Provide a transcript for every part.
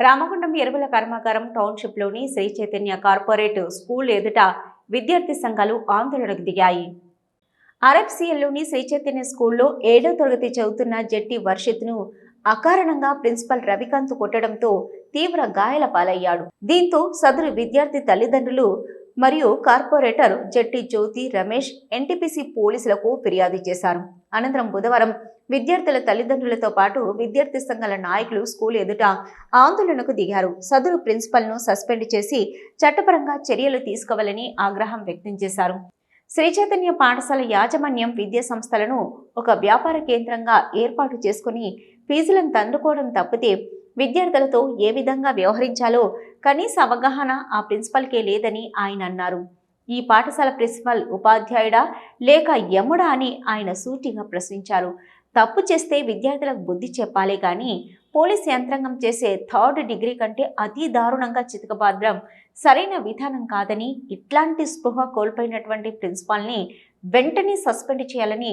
రామగుండం ఎరువుల కర్మాగారం టౌన్షిప్లోని శ్రీ చైతన్య కార్పొరేట్ స్కూల్ ఎదుట విద్యార్థి సంఘాలు ఆందోళనకు దిగాయి. ఆర్ఎఫ్సిఎల్లోని శ్రీ చైతన్య స్కూల్లో ఏడో తరగతి చదువుతున్న జట్టి వర్షిత్ను అకారణంగా ప్రిన్సిపల్ రవికాంత్ కొట్టడంతో తీవ్ర గాయాల పాలయ్యాడు. దీంతో సదరు విద్యార్థి తల్లిదండ్రులు మరియు కార్పొరేటర్ జట్టి జ్యోతి రమేష్ ఎన్టీపీసీ పోలీసులకు ఫిర్యాదు చేశారు. అనంతరం బుధవారం విద్యార్థుల తల్లిదండ్రులతో పాటు విద్యార్థి సంఘాల నాయకులు స్కూల్ ఎదుట ఆందోళనకు దిగారు. సదరు ప్రిన్సిపల్ను సస్పెండ్ చేసి చట్టపరంగా చర్యలు తీసుకోవాలని ఆగ్రహం వ్యక్తం చేశారు. శ్రీ చైతన్య పాఠశాల యాజమాన్యం విద్యా సంస్థలను ఒక వ్యాపార కేంద్రంగా ఏర్పాటు చేసుకుని ఫీజులను తందుకోవడం తప్పితే విద్యార్థులతో ఏ విధంగా వ్యవహరించాలో కనీస అవగాహన ఆ ప్రిన్సిపల్కే లేదని ఆయన అన్నారు. ఈ పాఠశాల ప్రిన్సిపల్ ఉపాధ్యాయుడా లేక యముడా అని ఆయన సూటిగా ప్రశ్నించారు. తప్పు చేస్తే విద్యార్థులకు బుద్ధి చెప్పాలే కానీ పోలీస్ యంత్రాంగం చేసే థర్డ్ డిగ్రీ కంటే అతి దారుణంగా చితకబాద్రం సరైన విధానం కాదని ఇట్లాంటి స్పృహ కోల్పోయినటువంటి ప్రిన్సిపాల్ని వెంటనే సస్పెండ్ చేయాలని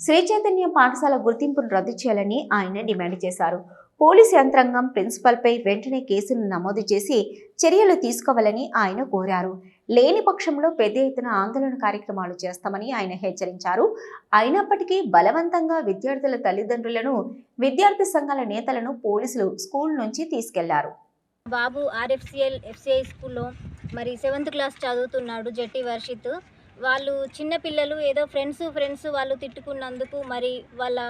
శ్రీ చైతన్య పాఠశాల గుర్తింపును రద్దు చేయాలని ఆయన డిమాండ్ చేశారు. పోలీస్ యంత్రాంగం ప్రిన్సిపల్పై వెంటనే కేసును నమోదు చేసి చర్యలు తీసుకోవాలని ఆయన కోరారు. లేని పక్షంలో పెద్ద ఎత్తున ఆందోళన కార్యక్రమాలు చేస్తామని ఆయన హెచ్చరించారు. అయినప్పటికీ బలవంతంగా విద్యార్థుల తల్లిదండ్రులను విద్యార్థి సంఘాల నేతలను పోలీసులు స్కూల్ నుంచి తీసుకెళ్ళారు. బాబు ఆర్ఎఫ్సిఎల్ ఎఫ్సిఐ స్కూల్లో మరి సెవెంత్ క్లాస్ చదువుతున్నాడు జట్టి వర్షిత్. వాళ్ళు చిన్నపిల్లలు ఏదో ఫ్రెండ్స్ ఫ్రెండ్స్ వాళ్ళు తిట్టుకున్నందుకు మరి వాళ్ళ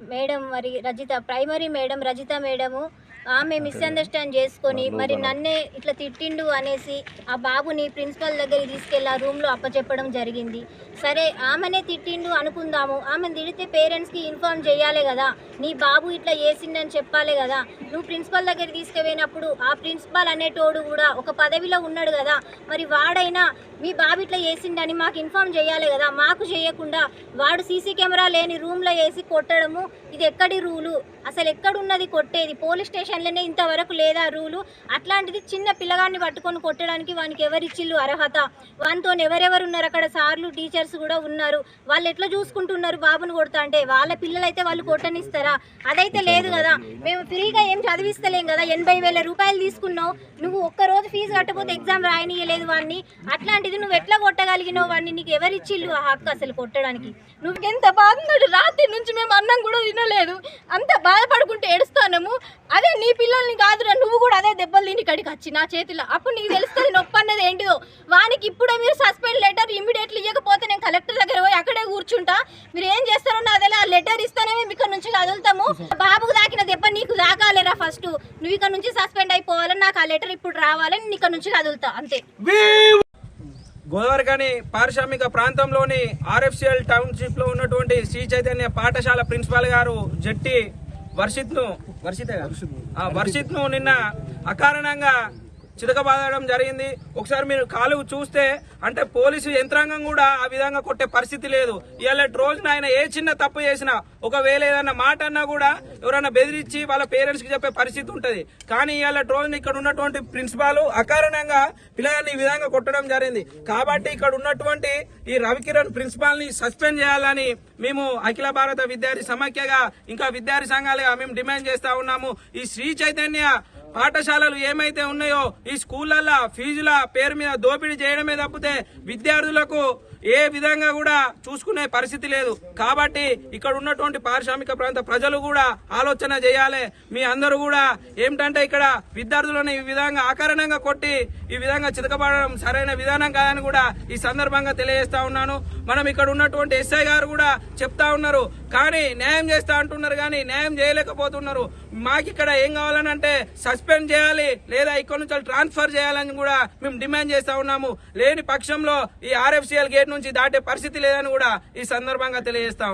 మేడం మరి Rajitha primary madam Rajitha madam ఆమె మిస్అండర్స్టాండ్ చేసుకొని మరి నన్నే ఇట్లా తిట్టిండు అనేసి ఆ బాబుని ప్రిన్సిపల్ దగ్గరికి తీసుకెళ్ళి ఆ రూమ్లో అప్పచెప్పడం జరిగింది. సరే ఆమెనే తిట్టిండు అనుకుందాము. ఆమెను తిడితే పేరెంట్స్కి ఇన్ఫార్మ్ చేయాలి కదా. నీ బాబు ఇట్లా చేసిండని చెప్పాలి కదా. నువ్వు ప్రిన్సిపల్ దగ్గర తీసుకుపోయినప్పుడు ఆ ప్రిన్సిపల్ అనేటోడు కూడా ఒక పదవిలో ఉన్నాడు కదా. మరి వాడైనా మీ బాబు ఇట్లా చేసిండని మాకు ఇన్ఫార్మ్ చేయాలి కదా. మాకు చేయకుండా వాడు సీసీ కెమెరా లేని రూమ్లో వేసి కొట్టడము ఇది ఎక్కడి రూలు? అసలు ఎక్కడున్నది కొట్టేది? పోలీస్ స్టేషన్లోనే ఇంతవరకు లేదా రూలు? అట్లాంటిది చిన్న పిల్లగాన్ని పట్టుకొని కొట్టడానికి వానికి ఎవరిచ్చిల్లు అర్హత? వానితో ఎవరెవరు ఉన్నారు? అక్కడ సార్లు టీచర్స్ కూడా ఉన్నారు. వాళ్ళు ఎట్లా చూసుకుంటున్నారు బాబుని కొడతా అంటే? వాళ్ళ పిల్లలైతే వాళ్ళు కొట్టనిస్తారా? అదైతే లేదు కదా. మేము ఫ్రీగా ఏం చదివిస్తలేం కదా. ఎనభై వేల రూపాయలు తీసుకున్నావు. నువ్వు ఒక్క రోజు ఫీజు కట్టకపోతే ఎగ్జామ్ రాయనియలేదు వాడిని అట్లాంటిది నువ్వు ఎట్లా కొట్టగలిగినావు వాడిని నీకు ఎవరిచ్చిల్లు ఆ హక్కు అసలు కొట్టడానికి? నువ్వు ఎంత బాగున్నాడు రాత్రి నుంచి మేము అన్నం కూడా తినలేదు. అంత బాధపడుకుంటూ ఏడుస్తాము అదే నీ పిల్లల్ని కాదురా నువ్వు కూడా అదే దెబ్బలు తిని ఇక్కడికి వచ్చి నా చేతిలో. అప్పుడు నీకు తెలుస్తుంది నొప్పి అన్నది ఏంటిదో. వానికి ఇప్పుడే మీరు సస్పెండ్ లెటర్ ఇమీడియట్లీ ఇవ్వకపోతే నేను కలెక్టర్ దగ్గర పోయి అక్కడే కూర్చుంటా. మీరు ఏం చేస్తారో నాదే ఆ లెటర్ ఇస్తానే మేము ఇక్కడ నుంచి కదులుతాము. బాబుకు దాకిన దెబ్బ నీకు దాకాలేరా ఫస్ట్ నువ్వు ఇక్కడ నుంచి సస్పెండ్ అయిపోవాలని నాకు ఆ లెటర్ ఇప్పుడు రావాలని ఇక్కడ నుంచి కదులుతా. అంతే. గోదావరిఖని పారిశ్రామిక ప్రాంతంలోని ఆర్ఎఫ్సిఎల్ టౌన్షిప్లో ఉన్నటువంటి శ్రీ చైతన్య పాఠశాల ప్రిన్సిపాల్ గారు జట్టి వర్షిత్ను వర్షితే వర్షిత్ను నిన్న అకారణంగా చితకబాదడం జరిగింది. ఒకసారి మీరు కాలు చూస్తే అంటే పోలీసు యంత్రాంగం కూడా ఆ విధంగా కొట్టే పరిస్థితి లేదు. ఇవాళ రోజున ఆయన ఏ చిన్న తప్పు చేసినా ఒకవేళ ఏదన్నా మాట అన్నా కూడా ఎవరైనా బెదిరించి వాళ్ళ పేరెంట్స్కి చెప్పే పరిస్థితి ఉంటుంది. కానీ ఇవాళ రోజున ఇక్కడ ఉన్నటువంటి ప్రిన్సిపాల్ అకారణంగా పిల్లగాన్ని ఈ విధంగా కొట్టడం జరిగింది. కాబట్టి ఇక్కడ ఉన్నటువంటి ఈ రవికిరణ్ ప్రిన్సిపాల్ని సస్పెండ్ చేయాలని మేము అఖిల భారత విద్యార్థి సమాఖ్యగా ఇంకా విద్యార్థి సంఘాలుగా మేము డిమాండ్ చేస్తా ఉన్నాము. ఈ శ్రీ చైతన్య పాఠశాలలు ఏమైతే ఉన్నాయో ఈ స్కూళ్ళల్లో ఫీజుల పేరు మీద దోపిడీ చేయడమే తప్పితే విద్యార్థులకు ఏ విధంగా కూడా చూసుకునే పరిస్థితి లేదు. కాబట్టి ఇక్కడ ఉన్నటువంటి పారిశ్రామిక ప్రాంత ప్రజలు కూడా ఆలోచన చేయాలి. మీ అందరూ కూడా ఏమిటంటే ఇక్కడ విద్యార్థులను ఈ విధంగా ఆకరణంగా కొట్టి ఈ విధంగా చితకబడడం సరైన విధానం కాదని కూడా ఈ సందర్భంగా తెలియజేస్తా ఉన్నాను. మనం ఇక్కడ ఉన్నటువంటి ఎస్ఐ గారు కూడా చెప్తా ఉన్నారు. కానీ న్యాయం చేస్తా అంటున్నారు కానీ న్యాయం చేయలేకపోతున్నారు. మాకు ఇక్కడ ఏం కావాలని అంటే సస్పెండ్ చేయాలి లేదా ఇక్కడ నుంచి ట్రాన్స్ఫర్ చేయాలని కూడా మేము డిమాండ్ చేస్తా ఉన్నాము. లేని పక్షంలో ఈ ఆర్ఎఫ్సిఎల్ గేట్ నుంచి దాటే పరిస్థితి లేదని కూడా ఈ సందర్భంగా తెలియజేస్తా